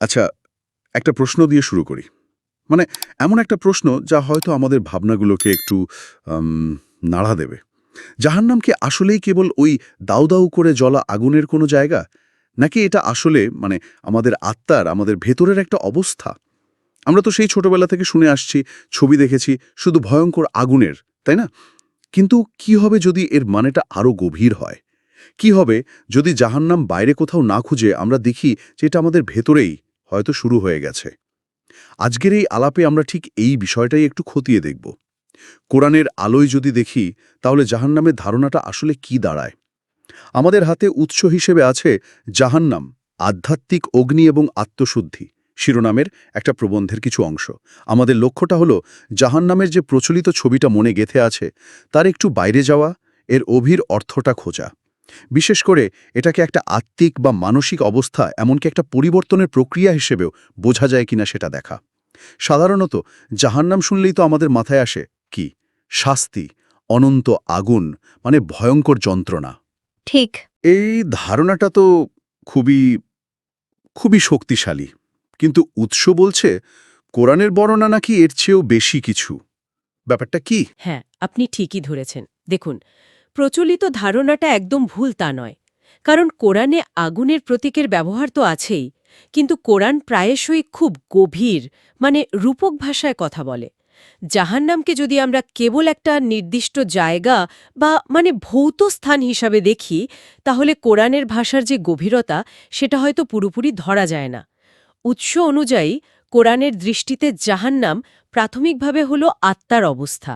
আচ্ছা একটা প্রশ্ন দিয়ে শুরু করি। মানে এমন একটা প্রশ্ন যা হয়তো আমাদের ভাবনাগুলোকে একটু নাড়া দেবে। জাহান্নাম কি আসলেই কেবল ওই দাউ দাউ করে জ্বলা আগুনের কোনো জায়গা? নাকি এটা আসলে মানে আমাদের আত্মার, আমাদের ভেতরের একটা অবস্থা? আমরা তো সেই ছোটবেলা থেকে শুনে আসছি, ছবি দেখেছি, শুধু ভয়ঙ্কর আগুনের, তাই না? কিন্তু কি হবে যদি এর মানেটা আরও গভীর হয়? কি হবে যদি জাহান্নাম বাইরে কোথাও না খুঁজে আমরা দেখি যে এটা আমাদের ভেতরেই হয়তো শুরু হয়ে গেছে। আজকের এই আলাপে আমরা ঠিক এই বিষয়টাই একটু খতিয়ে দেখব। কোরআনের আলোয় যদি দেখি, তাহলে জাহান্নামের ধারণাটা আসলে কি দাঁড়ায়? আমাদের হাতে উৎস হিসেবে আছে জাহান্নাম, আধ্যাত্মিক অগ্নি এবং আত্মশুদ্ধি। শিরোনামের একটা প্রবন্ধের কিছু অংশ। আমাদের লক্ষ্যটা হলো, জাহান্নামের যে প্রচলিত ছবিটা মনে গেথে আছে, তার একটু বাইরে যাওয়া, এর অভির অর্থটা খোঁজা। বিশেষ করে এটাকে একটা আত্মিক বা মানসিক অবস্থা এমনকি একটা পরিবর্তনের প্রক্রিয়া হিসেবেও বোঝা যায় কিনা সেটা দেখা। সাধারণত জাহান্নাম শুনলেই তো আমাদের মাথায় আসে কি? শাস্তি অনন্ত আগুন মানে ভয়ঙ্কর যন্ত্রণা। ঠিক। এই ধারণাটা তো খুবই খুবই শক্তিশালী। কিন্তু উৎস বলছে কোরআনের বর্ণনা নাকি এর চেয়েও বেশি কিছু। ব্যাপারটা কি? হ্যাঁ আপনি ঠিকই ধরেছেন। দেখুন প্রচলিত ধারণাটা একদম ভুল তা নয়। কারণ কোরআনে আগুনের প্রতীকের ব্যবহার তো আছেই, কিন্তু কোরআন প্রায়শই খুব গভীর মানে রূপক ভাষায় কথা বলে। জাহান্নামকে যদি আমরা কেবল একটা নির্দিষ্ট জায়গা বা মানে ভৌত স্থান হিসাবে দেখি, তাহলে কোরআনের ভাষার যে গভীরতা, সেটা হয়তো পুরোপুরি ধরা যায় না। উৎস অনুযায়ী, কোরআনের দৃষ্টিতে জাহান্নাম প্রাথমিকভাবে হল আত্মার অবস্থা।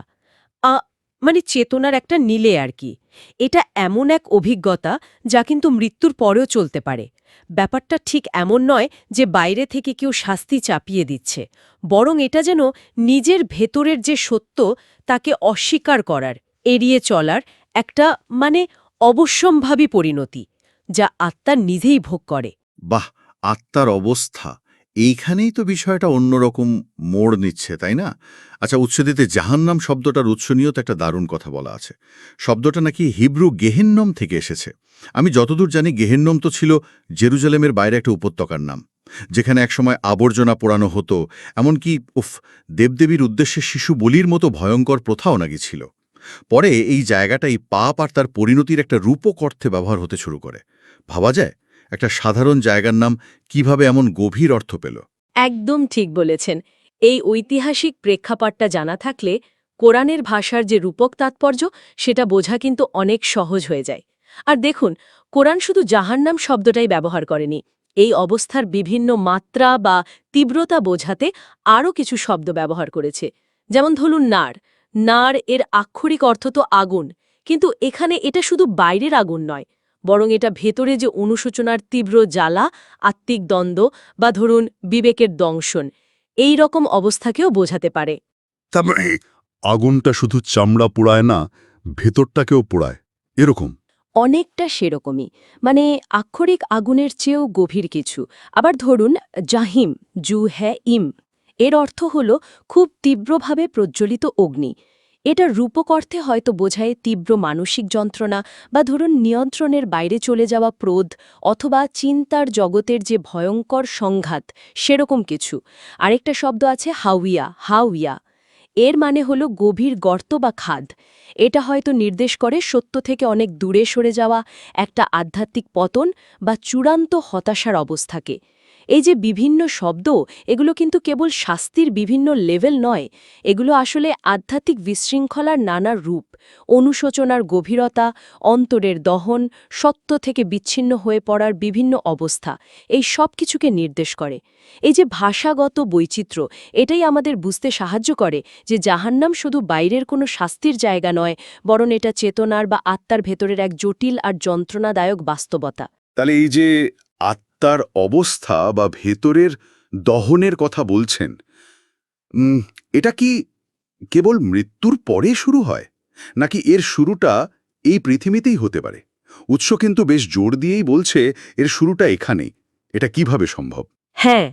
মানে চেতনার একটা নীলে আর কি। এটা এমন এক অভিজ্ঞতা যা কিন্তু মৃত্যুর পরেও চলতে পারে। ব্যাপারটা ঠিক এমন নয় যে বাইরে থেকে কেউ শাস্তি চাপিয়ে দিচ্ছে। বরং এটা যেন নিজের ভেতরের যে সত্য তাকে অস্বীকার করার, এড়িয়ে চলার একটা মানে অবশ্যম্ভাবী পরিণতি, যা আত্মা নিজেই ভোগ করে। বাহ! আত্মার অবস্থা। এইখানেই তো বিষয়টা অন্যরকম মোড় নিচ্ছে, তাই না? আচ্ছা উৎসদিতে জাহান্নাম শব্দটার উৎস নিয়েও তো একটা দারুণ কথা বলা আছে। শব্দটা নাকি হিব্রু গেহেন্নম থেকে এসেছে। আমি যতদূর জানি, গেহেন্নম তো ছিল জেরুজালেমের বাইরে একটা উপত্যকার নাম, যেখানে একসময় আবর্জনা পোড়ানো হতো। এমনকি, উফ, দেবদেবীর উদ্দেশ্যে শিশু বলির মতো ভয়ঙ্কর প্রথাও নাকি ছিল। পরে এই জায়গাটাই পাপ আর তার পরিণতির একটা রূপক অর্থে ব্যবহার হতে শুরু করে। ভাবা যায় একটা সাধারণ জায়গার নাম কীভাবে এমন গভীর অর্থ পেল? একদম ঠিক বলেছেন। এই ঐতিহাসিক প্রেক্ষাপটটা জানা থাকলে কোরআনের ভাষার যে রূপক তাৎপর্য, সেটা বোঝা কিন্তু অনেক সহজ হয়ে যায়। আর দেখুন, কোরআন শুধু জাহান্নাম শব্দটাই ব্যবহার করেনি। এই অবস্থার বিভিন্ন মাত্রা বা তীব্রতা বোঝাতে আরও কিছু শব্দ ব্যবহার করেছে। যেমন ধরুন নার নার এর আক্ষরিক অর্থ তো আগুন। কিন্তু এখানে এটা শুধু বাইরের আগুন নয়। বরং এটা ভেতরে যে অনুশোচনার তীব্র জ্বালা আত্মিক দ্বন্দ্ব বা ধরুন বিবেকের দংশন এই রকম অবস্থাকেও বোঝাতে পারে। তারপরে আগুনটা শুধু চামড়া পোড়ায় না ভেতরটাকেও পোড়ায়। এরকম। অনেকটা সেরকমই। মানে আক্ষরিক আগুনের চেয়েও গভীর কিছু। আবার ধরুন জাহিম জু হ্যা ইম এর অর্থ হল খুব তীব্রভাবে প্রজ্বলিত অগ্নি। এটার রূপক অর্থে হয়তো বোঝায় তীব্র মানসিক যন্ত্রণা বা ধরুন নিয়ন্ত্রণের বাইরে চলে যাওয়া ক্রোধ অথবা চিন্তার জগতের যে ভয়ঙ্কর সংঘাত, সেরকম কিছু। আরেকটা শব্দ আছে হাউইয়া হাউইয়া। এর মানে হল গভীর গর্ত বা খাদ। এটা হয়তো নির্দেশ করে সত্য থেকে অনেক দূরে সরে যাওয়া, একটা আধ্যাত্মিক পতন বা চূড়ান্ত হতাশার অবস্থাকে। এই যে বিভিন্ন শব্দ, এগুলো কিন্তু কেবল শাস্তির বিভিন্ন লেভেল নয়, এগুলো আসলে আধ্যাত্মিক বিশৃঙ্খলার নানা রূপ, অনুশোচনার গভীরতা, অন্তরের দহন, সত্য থেকে বিচ্ছিন্ন হয়ে পড়ার বিভিন্ন অবস্থা, এই সব কিছুকে নির্দেশ করে। এই যে ভাষাগত বৈচিত্র্য, এটাই আমাদের বুঝতে সাহায্য করে যে জাহান্নাম শুধু বাইরের কোনো শাস্তির জায়গা নয়, বরং এটা চেতনার বা আত্মার ভেতরের এক জটিল আর যন্ত্রণাদায়ক বাস্তবতা। তাহলে এই যে আত্মার অবস্থা বা ভেতরের দহনের কথা বলছেন এটা কি কেবল মৃত্যুর পরে শুরু হয়, নাকি এর শুরুটা এই পৃথিবীতেই হতে পারে? উৎস কিন্তু বেশ জোর দিয়েই বলছে, এর শুরুটা এখানেই, এটা কীভাবে সম্ভব? হ্যাঁ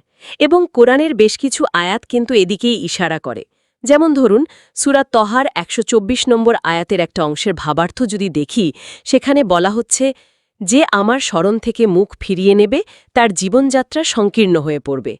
এবং কোরআনের বেশ কিছু আয়াত কিন্তু এদিকেই ইশারা করে। যেমন ধরুন সুরাত তহার একশো চব্বিশ নম্বর আয়াতের একটা অংশের ভাবার্থ যদি দেখি, সেখানে বলা হচ্ছে যে আমার স্মরণ থেকে মুখ ফিরিয়ে নেবে, তার জীবনযাত্রা সংকীর্ণ হয়ে পড়বে।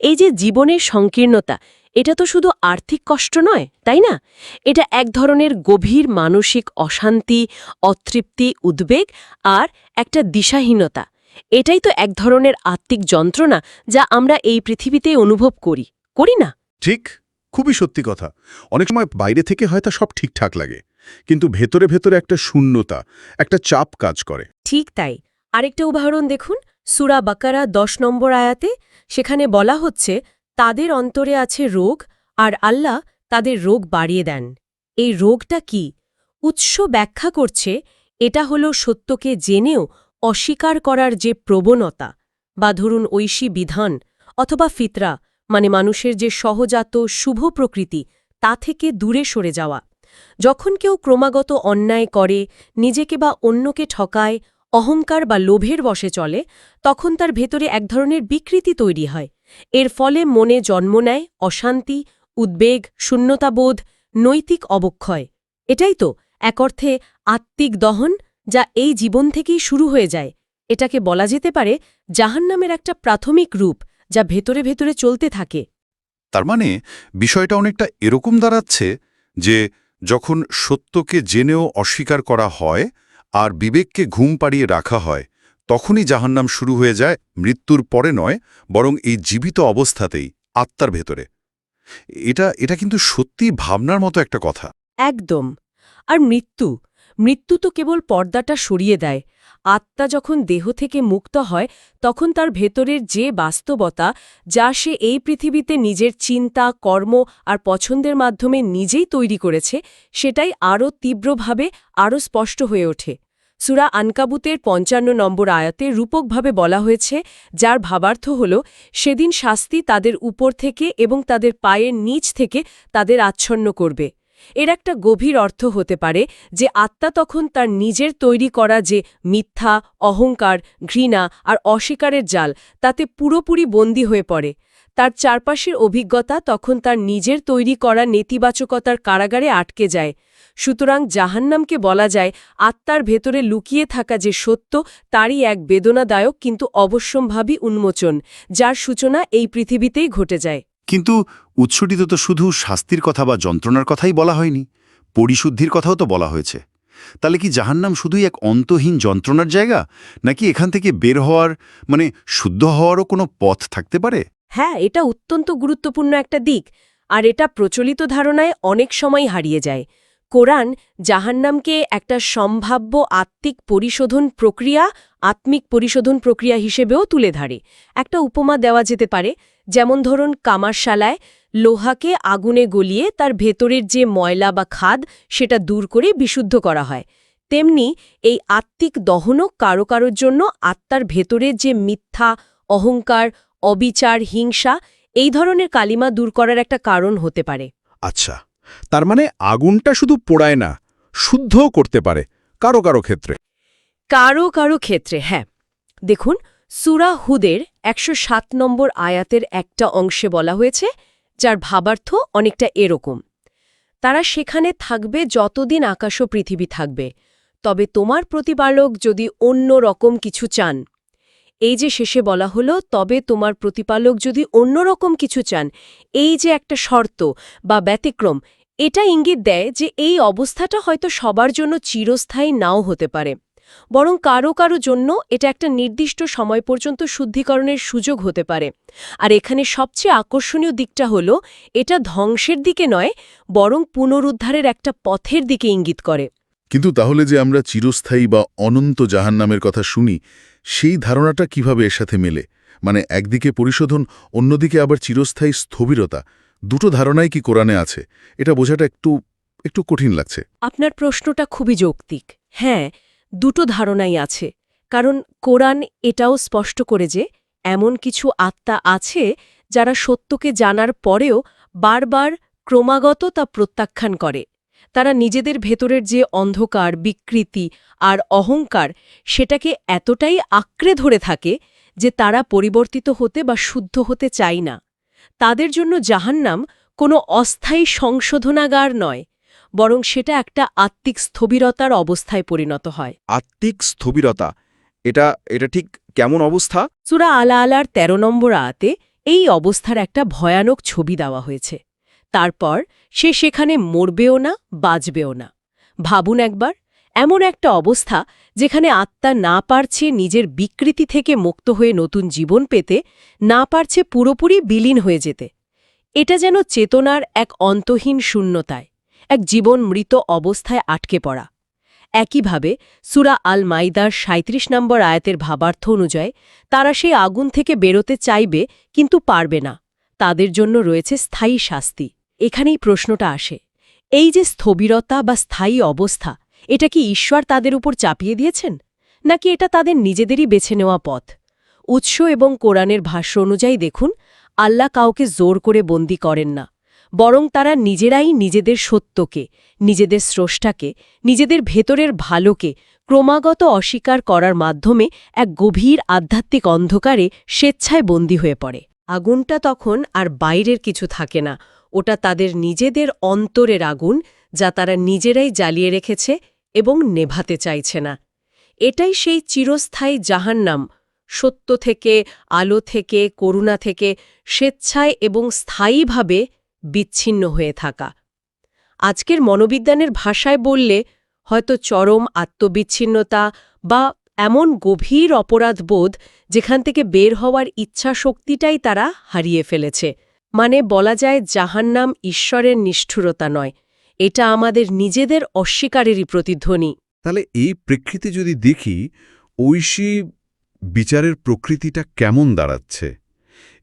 এই যে জীবনের সংকীর্ণতা, এটা তো শুধু আর্থিক কষ্ট নয়, তাই না? এটা এক ধরনের গভীর মানসিক অশান্তি, অতৃপ্তি, উদ্বেগ আর একটা দিশাহীনতা। এটাই তো এক ধরনের আত্মিক যন্ত্রণা যা আমরা এই পৃথিবীতে অনুভব করি করি না? ঠিক, খুবই সত্যি কথা। অনেক সময় বাইরে থেকে হয়তো সব ঠিকঠাক লাগে। কিন্তু ভেতরে ভেতরে একটা শূন্যতা, একটা চাপ কাজ করে। ঠিক তাই। আরেকটা উদাহরণ দেখুন, সুরা বাকারা দশ নম্বর আয়াতে, সেখানে বলা হচ্ছে, তাদের অন্তরে আছে রোগ, আর আল্লাহ তাদের রোগ বাড়িয়ে দেন। এই রোগটা কি? উৎস ব্যাখ্যা করছে, এটা হলো সত্যকে জেনেও অস্বীকার করার যে প্রবণতা, বা ধরুন ঐশী বিধান, অথবা ফিতরা মানে মানুষের যে সহজাত শুভ প্রকৃতি, তা থেকে দূরে সরে যাওয়া। যখন কেউ ক্রমাগত অন্যায় করে, নিজেকে বা অন্যকে ঠকায়, অহংকার বা লোভের বসে চলে, তখন তার ভেতরে এক ধরনের বিকৃতি তৈরি হয়। এর ফলে মনে জন্ম নেয় অশান্তি, উদ্বেগ, শূন্যতাবোধ, নৈতিক অবক্ষয়। এটাই তো এক অর্থে আত্মিক দহন যা এই জীবন থেকেই শুরু হয়ে যায়। এটাকে বলা যেতে পারে জাহান্নামের একটা প্রাথমিক রূপ যা ভেতরে ভেতরে চলতে থাকে। তার মানে বিষয়টা অনেকটা এরকম দাঁড়াচ্ছে যে যখন সত্যকে জেনেও অস্বীকার করা হয় আর বিবেককে ঘুম পাড়িয়ে রাখা হয়, তখনই জাহান্নাম শুরু হয়ে যায়, মৃত্যুর পরে নয়, বরং এই জীবিত অবস্থাতেই, আত্মার ভেতরে। এটা এটা কিন্তু সত্যি ভাবনার মতো একটা কথা। একদম। আর মৃত্যু মৃত্যু তো কেবল পর্দাটা সরিয়ে দেয় আত্মা যখন দেহ থেকে মুক্ত হয়, তখন তার ভেতরের যে বাস্তবতা, যা সে এই পৃথিবীতে নিজের চিন্তা, কর্ম আর পছন্দের মাধ্যমে নিজেই তৈরি করেছে, সেটাই আরও তীব্রভাবে, আরও স্পষ্ট হয়ে ওঠে। সুরা আনকাবুতের পঞ্চান্ন নম্বর আয়াতে রূপকভাবে বলা হয়েছে, যার ভাবার্থ হল, সেদিন শাস্তি তাদের উপর থেকে এবং তাদের পায়ের নিচ থেকে তাদের আচ্ছন্ন করবে। এর একটা গভীর অর্থ হতে পারে যে আত্মা তখন তার নিজের তৈরি করা যে মিথ্যা, অহংকার, ঘৃণা আর অস্বীকারের জাল, তাতে পুরোপুরি বন্দী হয়ে পড়ে। তার চারপাশের অভিজ্ঞতা তখন তার নিজের তৈরি করা নেতিবাচকতার কারাগারে আটকে যায়। সুতরাং জাহান্নামকে বলা যায়, আত্মার ভেতরে লুকিয়ে থাকা যে সত্য, তারই এক বেদনাদায়ক কিন্তু অবশ্যম্ভাবী উন্মোচন, যার সূচনা এই পৃথিবীতেই ঘটে যায়। কিন্তু উৎসটিত তো শুধু শাস্তির কথা বা যন্ত্রণার কথাই বলা হয়নি, পরিশুদ্ধির কথাও তো বলা হয়েছে। তাহলে কি জাহান্নাম শুধুই এক অন্তহীন যন্ত্রণার জায়গা, নাকি এখান থেকে বের হওয়ার মানে শুদ্ধ হওয়ারও কোনো পথ থাকতে পারে? হ্যাঁ এটা অত্যন্ত গুরুত্বপূর্ণ একটা দিক, আর এটা প্রচলিত ধারণায় অনেক সময় হারিয়ে যায়। কোরআন জাহান্নামকে একটা সম্ভাব্য আত্মিক পরিশোধন প্রক্রিয়া, আত্মিক পরিশোধন প্রক্রিয়া হিসেবেও তুলে ধরে। একটা উপমা দেওয়া যেতে পারে যেমন ধরুন কামারশালায় লোহাকে আগুনে গলিয়ে তার ভেতরের যে ময়লা বা খাদ সেটা দূর করে বিশুদ্ধ করা হয়। তেমনি এই আত্মিক দহনও কারও কারোর জন্য আত্মার ভেতরের যে মিথ্যা অহংকার অবিচার হিংসা এই ধরনের কালিমা দূর করার একটা কারণ হতে পারে। আচ্ছা তার মানে আগুনটা শুধু পোড়ায় না শুদ্ধও করতে পারে কারও কারও ক্ষেত্রে। কারও কারও ক্ষেত্রে হ্যাঁ। দেখুন সুরা হুদের একশো সাত নম্বর আয়াতের একটা অংশে বলা হয়েছে, যার ভাবার্থ অনেকটা এরকম। তারা সেখানে থাকবে যতদিন আকাশ ও পৃথিবী থাকবে, তবে তোমার প্রতিপালক যদি অন্য রকম কিছু চান, এই যে শেষে বলা হলো, তবে তোমার প্রতিপালক যদি অন্য রকম কিছু চান, এই যে একটা শর্ত বা ব্যতিক্রম, এটা ইঙ্গিত দেয় যে এই অবস্থাটা হয়তো সবার জন্য চিরস্থায়ী নাও হতে পারে। বরং কারও কারও জন্য এটা একটা নির্দিষ্ট সময় পর্যন্ত শুদ্ধিকরণের সুযোগ হতে পারে। আর এখানে সবচেয়ে আকর্ষণীয় দিকটা হলো এটা ধ্বংসের দিকে নয় বরং পুনরুদ্ধারের একটা পথের দিকে ইঙ্গিত করে। কিন্তু তাহলে যে আমরা চিরস্থায়ী বা অনন্ত জাহান্নামের কথা শুনি সেই ধারণাটা কীভাবে এর সাথে মেলে? মানে একদিকে পরিশোধন অন্যদিকে আবার চিরস্থায়ী স্থবিরতা। দুটো ধারণাই কি কোরআনে আছে? এটা বোঝাটা একটু একটু কঠিন লাগছে। আপনার প্রশ্নটা খুবই যৌক্তিক। হ্যাঁ দুটো ধারণাই আছে। কারণ কোরআন এটাও স্পষ্ট করে যে, এমন কিছু আত্মা আছে যারা সত্যকে জানার পরেও বারবার ক্রমাগত তা প্রত্যাখ্যান করে। তারা নিজেদের ভেতরের যে অন্ধকার, বিকৃতি আর অহংকার সেটাকে এতটাই আঁকড়ে ধরে থাকে যে তারা পরিবর্তিত হতে বা শুদ্ধ হতে চায় না। তাদের জন্য জাহান্নাম কোনো অস্থায়ী সংশোধনাগার নয়। বরং সেটা একটা আত্মিক স্থবিরতার অবস্থায় পরিণত হয়। আত্মিক স্থবিরতা এটা এটা ঠিক কেমন অবস্থা? সুরা আলা আলার ১৩ নম্বর আতে এই অবস্থার একটা ভয়ানক ছবি দেওয়া হয়েছে। তারপর সে সেখানে মরবেও না বাঁচবেও না। ভাবুন একবার এমন একটা অবস্থা যেখানে আত্মা না পারছে নিজের বিকৃতি থেকে মুক্ত হয়ে নতুন জীবন পেতে না পারছে পুরোপুরি বিলীন হয়ে যেতে। এটা যেন চেতনার এক অন্তহীন শূন্যতায়। এক জীবন মৃত অবস্থায় আটকে পড়া। একইভাবে, সুরা আল মাইদার ৩৭ নম্বর আয়াতের ভাবার্থ অনুযায়ী, তারা সেই আগুন থেকে বেরোতে চাইবে, কিন্তু পারবে না। তাদের জন্য রয়েছে স্থায়ী শাস্তি। এখানেই প্রশ্নটা আসে। এই যে স্থবিরতা বা স্থায়ী অবস্থা, এটা কি ঈশ্বর তাদের উপর চাপিয়ে দিয়েছেন? নাকি এটা তাদের নিজেদেরই বেছে নেওয়া পথ? উৎস এবং কোরআনের ভাষ্য অনুযায়ী দেখুন, আল্লাহ কাউকে জোর করে বন্দি করেন না। বরং তারা নিজেরাই নিজেদের সত্যকে, নিজেদের স্রষ্টাকে, নিজেদের ভেতরের ভালোকে ক্রমাগত অস্বীকার করার মাধ্যমে এক গভীর আধ্যাত্মিক অন্ধকারে স্বেচ্ছায় বন্দী হয়ে পড়ে। আগুনটা তখন আর বাইরের কিছু থাকে না। ওটা তাদের নিজেদের অন্তরের আগুন যা তারা নিজেরাই জ্বালিয়ে রেখেছে এবং নেভাতে চাইছে না। এটাই সেই চিরস্থায়ী জাহান্নাম, সত্য থেকে, আলো থেকে, করুণা থেকে, স্বেচ্ছায় এবং স্থায়ীভাবে বিচ্ছিন্ন হয়ে থাকা। আজকের মনোবিজ্ঞানের ভাষায় বললে হয়তো চরম আত্মবিচ্ছিন্নতা বা এমন গভীর অপরাধবোধ যেখান থেকে বের হওয়ার ইচ্ছা শক্তিটাই তারা হারিয়ে ফেলেছে। মানে বলা যায় জাহান্নাম ঈশ্বরের নিষ্ঠুরতা নয়। এটা আমাদের নিজেদের অস্বীকারেরই প্রতিধ্বনি। তাহলে এই প্রেক্ষিতে যদি দেখি, ঐশী বিচারের প্রকৃতিটা কেমন দাঁড়াচ্ছে?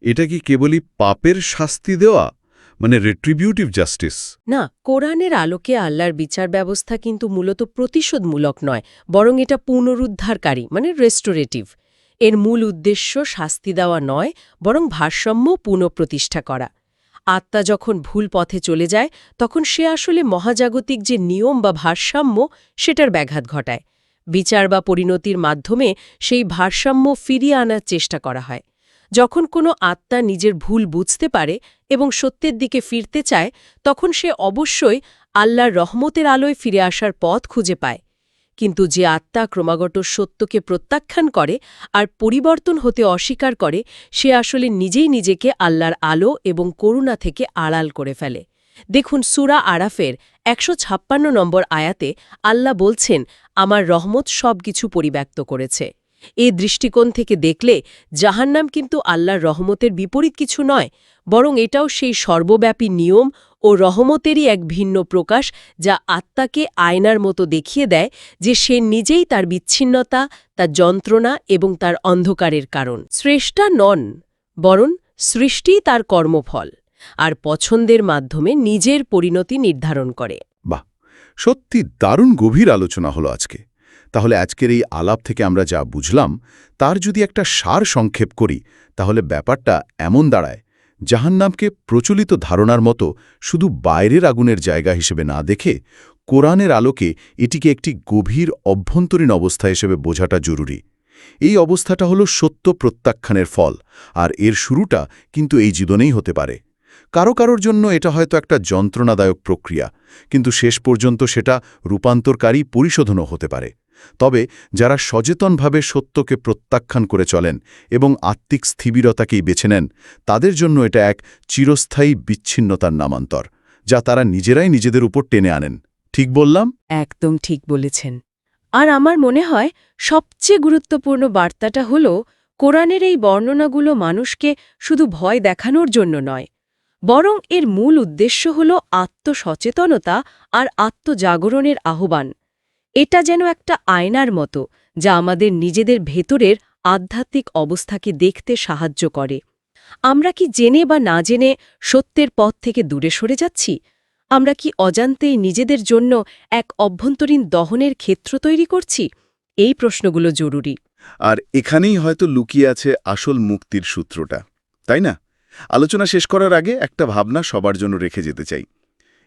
এটা কি কেবলই পাপের শাস্তি দেওয়া মানে রেট্রিবিউটিভ জাস্টিস না, কোরআনের আলোকে আল্লাহর বিচার ব্যবস্থা কিন্তু মূলত প্রতিশোধমূলক নয়, বরং এটা পুনরুদ্ধারকারী মানে রেস্টোরেটিভ এর মূল উদ্দেশ্য শাস্তি দেওয়া নয়, বরং ভারসাম্য পুনঃপ্রতিষ্ঠা করা। আত্মা যখন ভুল পথে চলে যায়, তখন সে আসলে মহাজাগতিক যে নিয়ম বা ভারসাম্য, সেটার ব্যাঘাত ঘটায়। বিচার বা পরিণতির মাধ্যমে সেই ভারসাম্য ফিরিয়ে আনার চেষ্টা করা হয়। যখন কোনো আত্মা নিজের ভুল বুঝতে পারে এবং সত্যের দিকে ফিরতে চায়, তখন সে অবশ্যই আল্লাহর রহমতের আলোয় ফিরে আসার পথ খুঁজে পায়। কিন্তু যে আত্মা ক্রমাগত সত্যকে প্রত্যাখ্যান করে আর পরিবর্তন হতে অস্বীকার করে, সে আসলে নিজেই নিজেকে আল্লাহর আলো এবং করুণা থেকে আড়াল করে ফেলে। দেখুন সুরা আরাফের একশো ছাপ্পান্ন নম্বর আয়াতে আল্লাহ বলছেন, আমার রহমত সব কিছু পরিব্যক্ত করেছে। এ দৃষ্টিকোণ থেকে দেখলে জাহান্নাম কিন্তু আল্লাহর রহমতের বিপরীত কিছু নয়, বরং এটাও সেই সর্বব্যাপী নিয়ম ও রহমতেরই এক ভিন্ন প্রকাশ যা আত্মাকে আয়নার মতো দেখিয়ে দেয় যে সে নিজেই তার বিচ্ছিন্নতা, তার যন্ত্রণা এবং তার অন্ধকারের কারণ। শ্রেষ্ঠা নন, বরং সৃষ্টিই তার কর্মফল আর পছন্দের মাধ্যমে নিজের পরিণতি নির্ধারণ করে। বাহ, সত্যি দারুণ গভীর আলোচনা হলো আজকে। তাহলে আজকের এই আলাপ থেকে আমরা যা বুঝলাম, তার যদি একটা সার সংক্ষেপ করি, তাহলে ব্যাপারটা এমন দাঁড়ায়, জাহান্নামকে প্রচলিত ধারণার মতো শুধু বাইরের আগুনের জায়গা হিসেবে না দেখে কোরআনের আলোকে এটিকে একটি গভীর অভ্যন্তরীণ অবস্থা হিসেবে বোঝাটা জরুরি। এই অবস্থাটা হলো সত্য প্রত্যাখ্যানের ফল, আর এর শুরুটা কিন্তু এই জীবনেই হতে পারে। কারও কারোর জন্য এটা হয়তো একটা যন্ত্রণাদায়ক প্রক্রিয়া, কিন্তু শেষ পর্যন্ত সেটা রূপান্তরকারী পরিশোধনও হতে পারে। তবে যারা সচেতনভাবে সত্যকে প্রত্যাখ্যান করে চলেন এবং আত্মিক স্থিবিরতাকেই বেছে নেন, তাদের জন্য এটা এক চিরস্থায়ী বিচ্ছিন্নতার নামান্তর, যা তারা নিজেরাই নিজেদের উপর টেনে আনেন। ঠিক বললাম? একদম ঠিক বলেছেন। আর আমার মনে হয় সবচেয়ে গুরুত্বপূর্ণ বার্তাটা হল, কোরআনের এই বর্ণনাগুলো মানুষকে শুধু ভয় দেখানোর জন্য নয়, বরং এর মূল উদ্দেশ্য হল আত্মসচেতনতা আর আত্মজাগরণের আহ্বান। এটা যেন একটা আয়নার মতো, যা আমাদের নিজেদের ভেতরের আধ্যাত্মিক অবস্থাকে দেখতে সাহায্য করে। আমরা কি জেনে বা না জেনে সত্যের পথ থেকে দূরে সরে যাচ্ছি? আমরা কি অজান্তেই নিজেদের জন্য এক অভ্যন্তরীণ দহনের ক্ষেত্র তৈরি করছি? এই প্রশ্নগুলো জরুরি। আর এখানেই হয়তো লুকিয়ে আছে আসল মুক্তির সূত্রটা, তাই না? আলোচনা শেষ করার আগে একটা ভাবনা সবার জন্য রেখে যেতে চাই।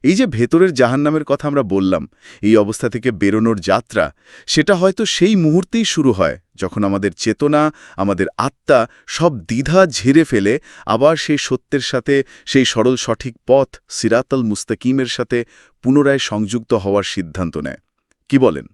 এই যে ভেতরের জাহান্নামের কথা আমরা বললাম, এই অবস্থা থেকে বেরোনোর যাত্রা, সেটা হয়তো সেই মুহূর্তেই শুরু হয়, যখন আমাদের চেতনা, আমাদের আত্মা সব দ্বিধা ঝেড়ে ফেলে, আবার সেই সত্যের সাথে, সেই সরল সঠিক পথ সিরাতল মুস্তাকিমের সাথে পুনরায় সংযুক্ত হওয়ার সিদ্ধান্ত নেয়। কি বলেন?